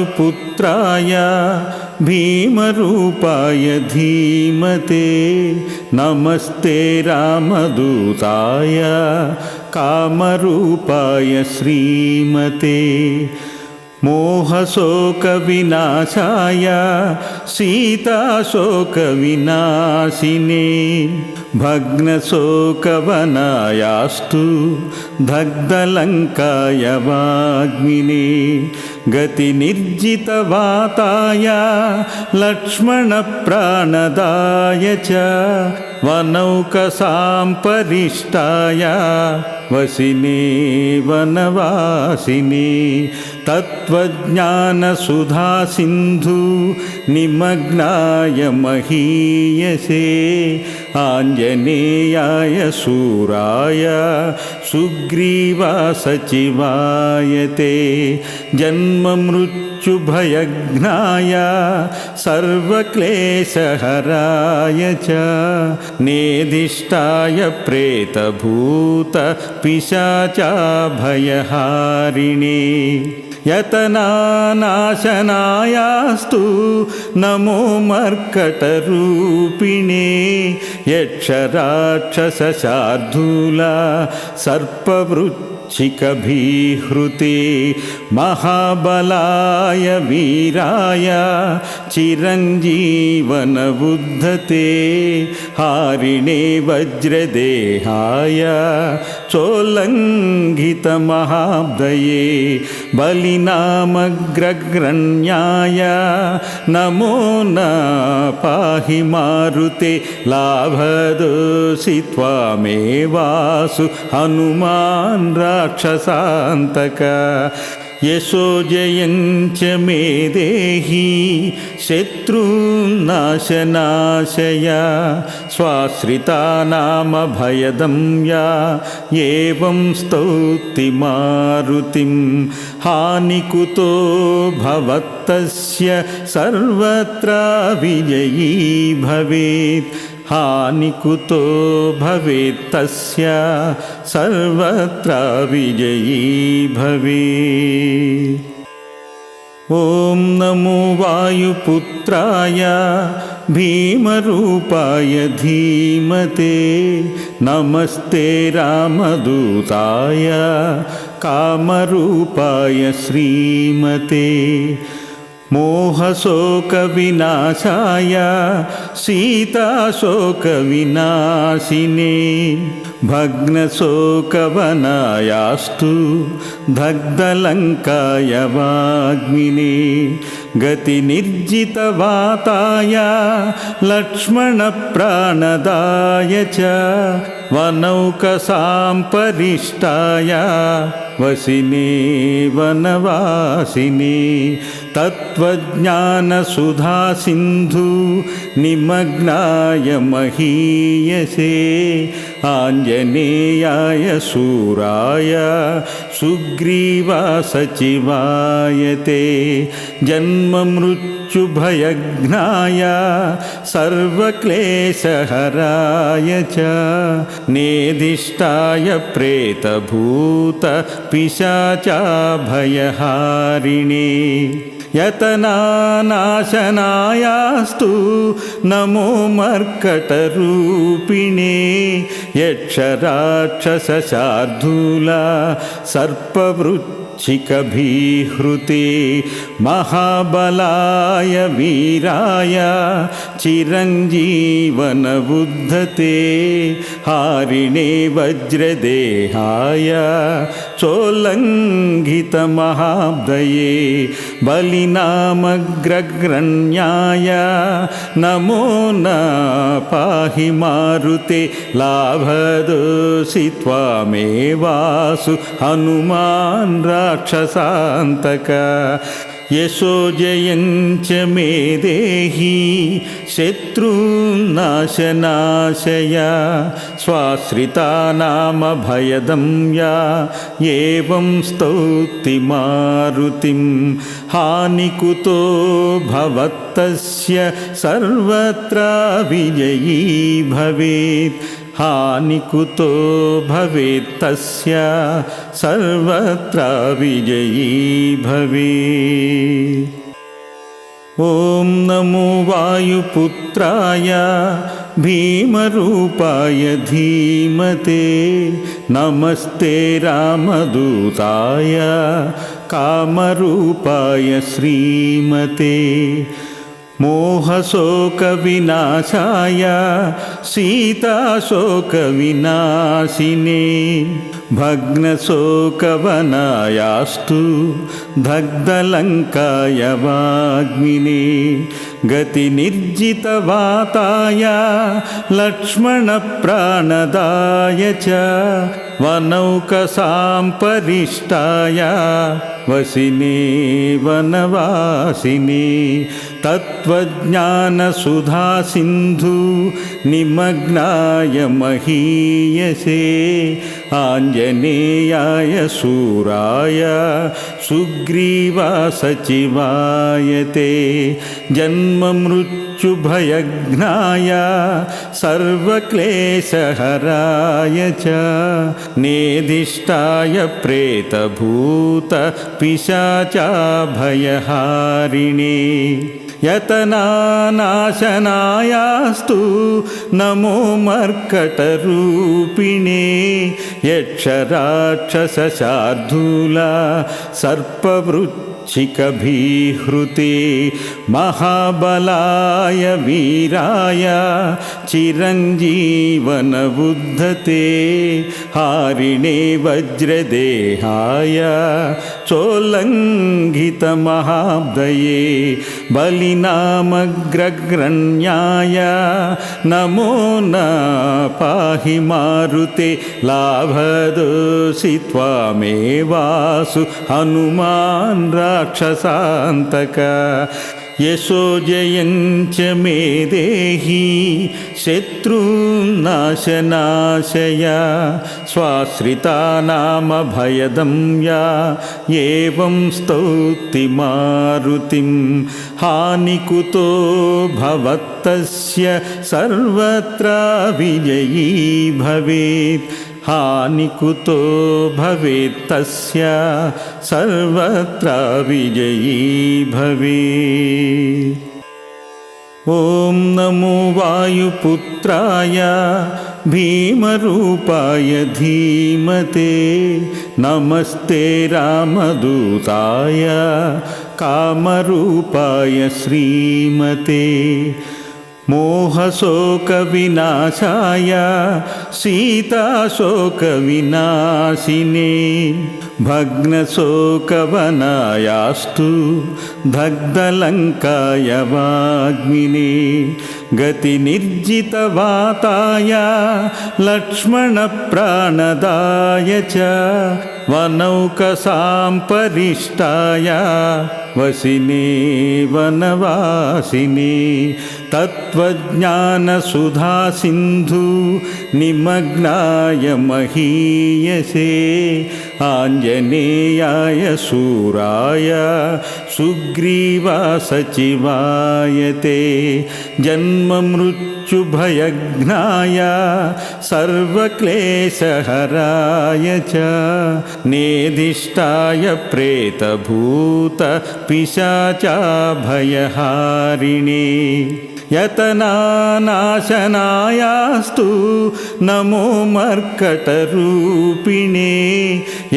वायुपुत्राय भीमरूपाय धीमते। नमस्ते रामदूताय कामरूपाय श्रीमते मोहशोकविनाशाय सीताशोकविनाशिने भग्नशोकवनायास्तु दग्धलङ्काय वाग्मिने गतिनिर्जितवाताय लक्ष्मणप्राणदाय च वनौकसाम्परिष्टाय वसिने वनवासिने तत्त्वज्ञानसुधासिन्धु निमग्नाय महीयसे आञ्जनेयाय शूराय सुग्रीवासचिवाय ते जन्ममृत्युभयघ्नाय सर्वक्लेशहराय च नेदिष्टाय प्रेतभूतपिशाचाभयहारिणे यतनानाशनायास्तु नमो मर्कटरूपिणे यक्षराक्षसशार्दूला सर्पवृत् शिखभीहृते महाबलाय वीराय चिरञ्जीवनबुद्धते हारिणे वज्रदेहाय चोल्लङ्घितमहाब्दये बलिनामग्रग्रण्याय नमो न पाहि मारुते लाभदोषि त्वामेवासु हनुमान् राक्षसान्तक। यशो जयञ्च मे देहि शत्रून्नाशनाशय स्वाश्रितानामभयदं या एवं स्तौति मारुतिं हानिकुतो भवत्तस्य सर्वत्र विजयी भवेत् हानिकुतो भवेत् तस्य सर्वत्र विजयी भवेत्। ॐ नमो वायुपुत्राय भीमरूपाय धीमते नमस्ते रामदूताय कामरूपाय श्रीमते मोहशोकविनाशाय सीताशोकविनाशिने भग्नशोकवनायास्तु दग्धलङ्काय वाग्मिने गतिनिर्जितवाताय लक्ष्मणप्राणदाय च वनौकसाम्परिष्टाय वसिने वनवासिने तत्त्वज्ञानसुधासिन्धु निमग्नाय महीयसे आञ्जनेयाय शूराय सुग्रीवासचिवाय ते जन्ममृत्युभयघ्नाय सर्वक्लेशहराय च। नेदिष्टाय प्रेतभूतपिशाचाभयहारिणे यतनानाशनायास्तु नमो मर्कटरूपिणे। यक्षराक्षसशार्दूला सर्पवृत् शिखभीहृते महाबलाय वीराय चिरञ्जीवनबुद्धते हारिणे वज्रदेहाय चोल्लङ्घितमहाब्दये बलिनामग्रग्रण्याय नमो न पाहि मारुते लाभदोषि त्वामेवासु हनुमान् राक्षसान्तक यशो जयञ्च मे देहि शत्रून्नाशनाशय स्वाश्रितानामभयदं या एवं स्तौति मारुतिं हानिकुतो भवत्तस्य सर्वत्र विजयी भवेत् हानिकुतो भवेत्तस्य सर्वत्र विजयी भवे नमो वायुपुत्राय भीमरूपाय धीमते नमस्ते रामदूताय कामरूपाय श्रीमते मोहशोकविनाशाय सीताशोकविनाशिने भग्नशोकवनायास्तु दग्धलङ्काय वाग्मिने गतिनिर्जितवाताय लक्ष्मणप्राणदाय च वनौकसाम्परिष्टाय वसिने वनवासिने तत्त्वज्ञानसुधासिन्धु निमग्नाय महीयसे आञ्जनेयाय शूराय सुग्रीवासचिवाय ते जन्ममृत्युभयघ्नाय सर्वक्लेशहराय च नेदिष्टाय प्रेतभूतपिशाचाभयहारिणे यतनानाशनायास्तु नमो मर्कटरूपिणे यक्षराक्षसशार्दूला सर्पवृत् शिखभीहृते महाबलाय वीराय चिरञ्जीवनबुद्धते हारिणे वज्रदेहाय चोल्लङ्घितमहाब्दये बलिनामग्रग्रण्याय नमो न पाहि मारुते लाभदोषि त्वामेवासु हनुमान् राक्षसान्तक। यशो जयञ्च मे देहि शत्रून्नाशनाशय स्वाश्रितानामभयदं या एवं स्तौति मारुतिं हानिकुतो भवत्तस्य सर्वत्र विजयी भवेत् हानिकुतो भवेत्तस्य सर्वत्र विजयी भवे नमो वायुपुत्राय भीमरूपाय धीमते नमस्ते रामदूताय कामरूपाय श्रीमते मोहशोकविनाशाय सीताशोकविनाशिने भग्नशोकवनायास्तु दग्धलङ्काय वाग्मिने गतिनिर्जितवाताय लक्ष्मणप्राणदाय च वनौकसाम्परिष्टाय वसिने वनवासिने तत्त्वज्ञानसुधासिन्धु निमग्नाय महीयसे आञ्जनेयाय शूराय सुग्रीवासचिवाय ते जन्ममृत्युभयघ्नाय सर्वक्लेशहराय च नेदिष्टाय प्रेतभूतपिशाचाभयहारिणे यतनानाशनायास्तु नमो मर्कटरूपिणे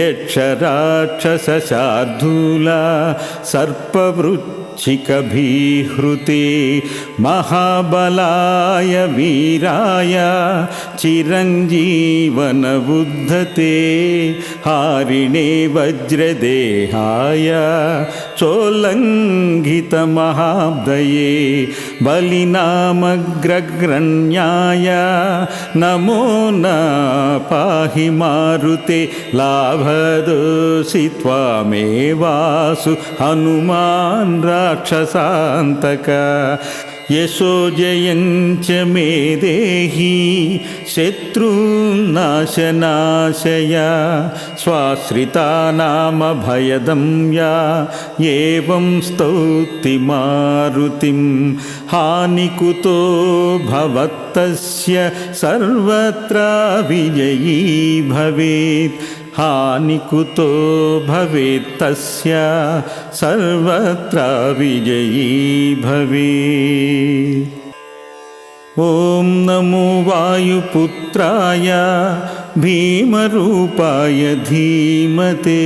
यक्षराक्षसशार्दूला सर्पवृत् शिखभीहृते महाबलाय वीराय चिरञ्जीवनबुद्धते हारिणे वज्रदेहाय चोल्लङ्घितमहाब्दये बलिनामग्रग्रण्याय नमो न पाहि मारुते लाभदोषि त्वामेवासु हनुमान् राक्षसान्तक। यशोजयं च मे देहि शत्रून्नाशनाशय स्वाश्रितानामभयदं या एवं स्तौति मारुतिं हानिकुतो भवत्तस्य सर्वत्र विजयी भवेत् हानिकुतो भवेत् तस्य सर्वत्र विजयी भवेत्। ॐ नमो वायुपुत्राय भीमरूपाय धीमते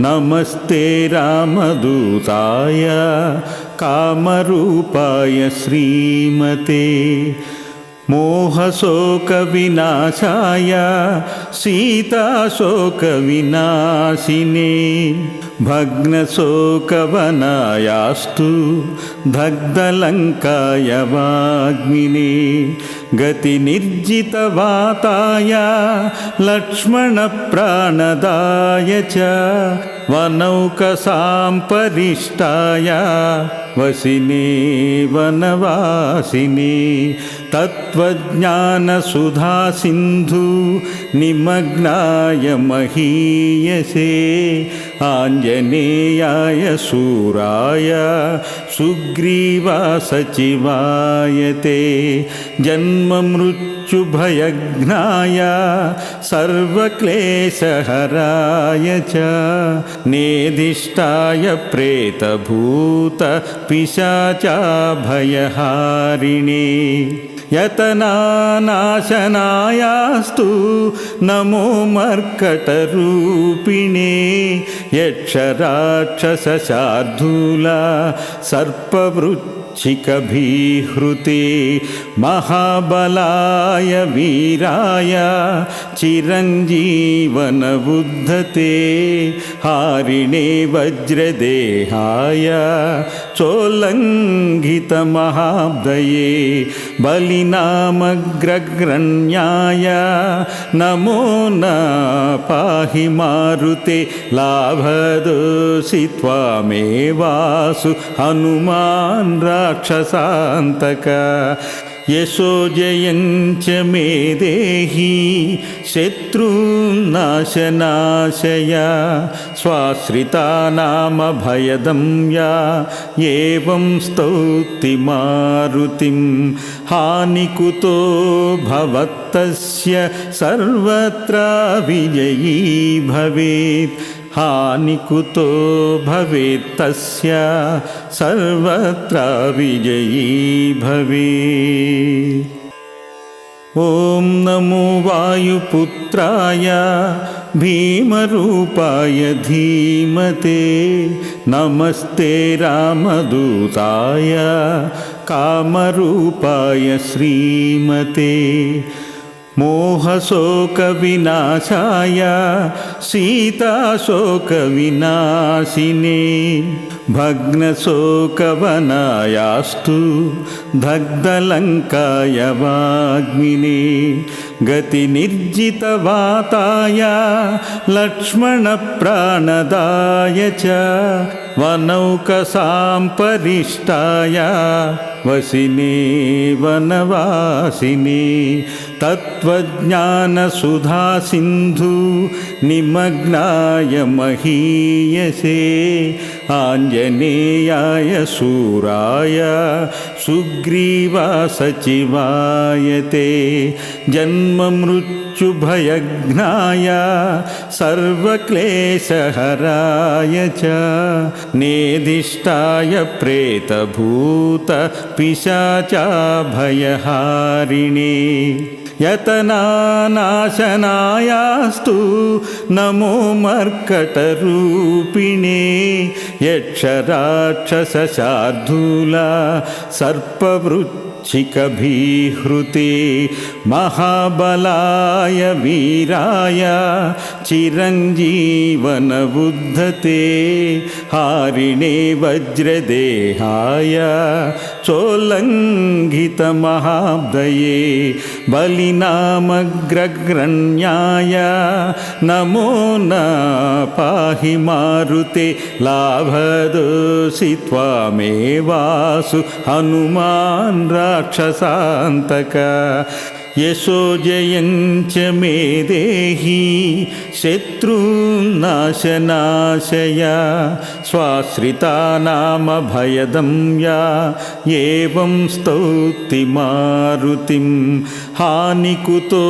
नमस्ते रामदूताय कामरूपाय श्रीमते मोहशोकविनाशाय सीताशोकविनाशिने भग्नशोकवनायास्तु दग्धलङ्काय वाग्मिने गतिनिर्जितवाताय लक्ष्मणप्राणदाय च वनौकसाम्परिष्टाय वसिने वनवासिने तत्त्वज्ञानसुधासिन्धु निमग्नाय महीयसे आञ्जनेयाय शूराय सुग्रीवासचिवाय ते जन्ममृत्युभयघ्नाय सर्वक्लेशहराय च नेदिष्टाय प्रेतभूत पिशाचाभयहारिणे यतनानाशनायास्तु नमो मर्कटरूपिणे यक्षराक्षसशार्दूला सर्पवृत् शिखभीहृते महाबलाय वीराय चिरञ्जीवनबुद्धते हारिणे वज्रदेहाय चोल्लङ्घितमहाब्दये बलिनामग्रग्रण्याय नमो न पाहि मारुते लाभदोषि त्वामेवासु हनुमान् राक्षसान्तक। यशोजयं च मे देहि शत्रून्नाशनाशय स्वाश्रितानामभयदं या एवं स्तौति मारुतिं हानिकुतो भवत्तस्य सर्वत्र विजयी भवेत् हानिकुतो भवेत् तस्य सर्वत्र विजयी भवेत्। ॐ नमो वायुपुत्राय भीमरूपाय धीमते नमस्ते रामदूताय कामरूपाय श्रीमते मोहशोकविनाशाय सीताशोकविनाशिने भग्नशोकवनायास्तु दग्धलङ्काय वाग्मिने गतिनिर्जितवाताय लक्ष्मणप्राणदाय च वनौकसाम्परिष्टाय वसिने वनवासिने तत्त्वज्ञानसुधासिन्धु निमग्नाय महीयसे आञ्जनेयाय शूराय सुग्रीवासचिवाय ते जन्ममृत्युभयघ्नाय सर्वक्लेशहराय च। नेदिष्टाय प्रेतभूत पिशाचाभयहारिणे यतनानाशनायास्तु नमो मर्कटरूपिणे यक्षराक्षसशार्दूला सर्पवृत् शिखभीहृते महाबलाय वीराय चिरञ्जीवनबुद्धते हारिणे वज्रदेहाय चोल्लङ्घितमहाब्दये बलिनामग्रग्रण्याय नमो न पाहि मारुते लाभदोषि त्वामेवासु हनुमान् राक्षसान्तक। यशो जयञ्च मे देहि शत्रून्नाशनाशय स्वाश्रितानामभयदं या एवं स्तौति मारुतिं हानिकुतो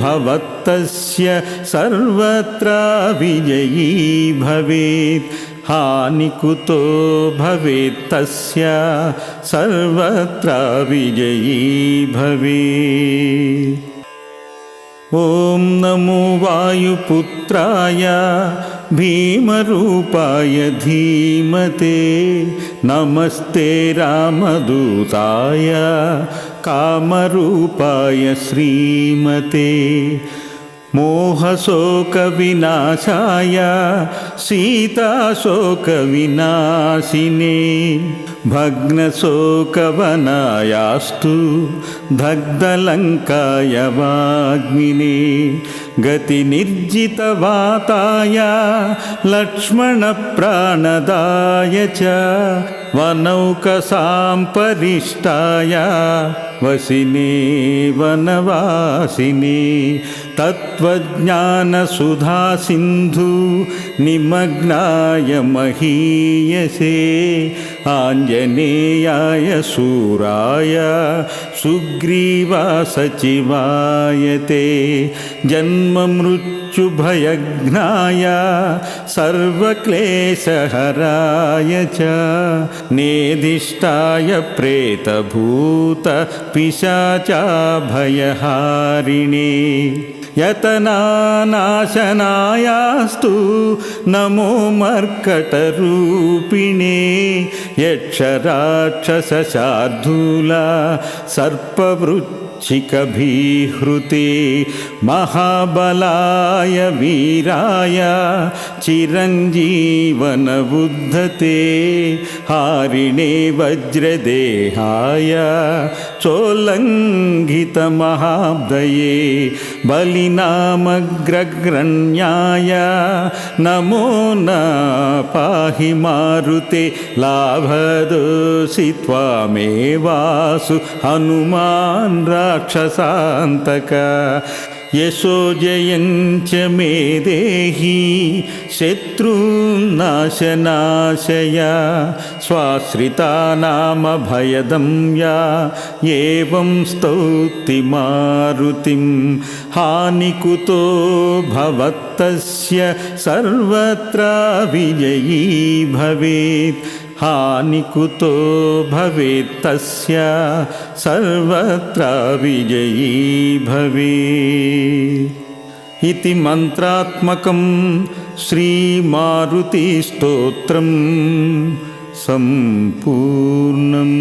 भवत्तस्य सर्वत्र विजयी भवेत् हानिकुतो भवेत् तस्य सर्वत्र विजयी भवेत्। ॐ नमो वायुपुत्राय भीमरूपाय धीमते नमस्ते रामदूताय कामरूपाय श्रीमते मोहशोकविनाशाय सीताशोकविनाशिने भग्नशोकवनायास्तु दग्धलङ्काय वाग्मिने गतिनिर्जितवाताय लक्ष्मणप्राणदाय च वनौकसाम्परिष्टाय वसिने वनवासिने तत्त्वज्ञानसुधासिन्धु निमग्नाय महीयसे। आञ्जनेयाय शूराय सुग्रीवासचिवाय ते। जन्ममृत्युभयघ्नाय सर्वक्लेशहराय च। नेदिष्टाय प्रेतभूत पिशाचाभयहारिणे यतनानाशनायास्तु नमो मर्कटरूपिणे यक्षराक्षसशार्दूला सर्पवृत् शिखभीहृते महाबलाय वीराय चिरञ्जीवनबुद्धते हारिणे वज्रदेहाय चोल्लङ्घितमहाब्दये बलिनामग्रग्रण्याय नमो न पाहि मारुते लाभदोषि त्वामेवासु हनुमान् राक्षसान्तक। यशो जयञ्च मे देहि शत्रून्नाशनाशय स्वाश्रितानामभयदं या एवं स्तौति मारुतिं हानिकुतो भवत्तस्य सर्वत्र विजयी भवेत् हानिकुतो भवेत् तस्य सर्वत्र विजयी भवेत्। इति मन्त्रात्मकं श्रीमारुतिस्तोत्रं सम्पूर्णम्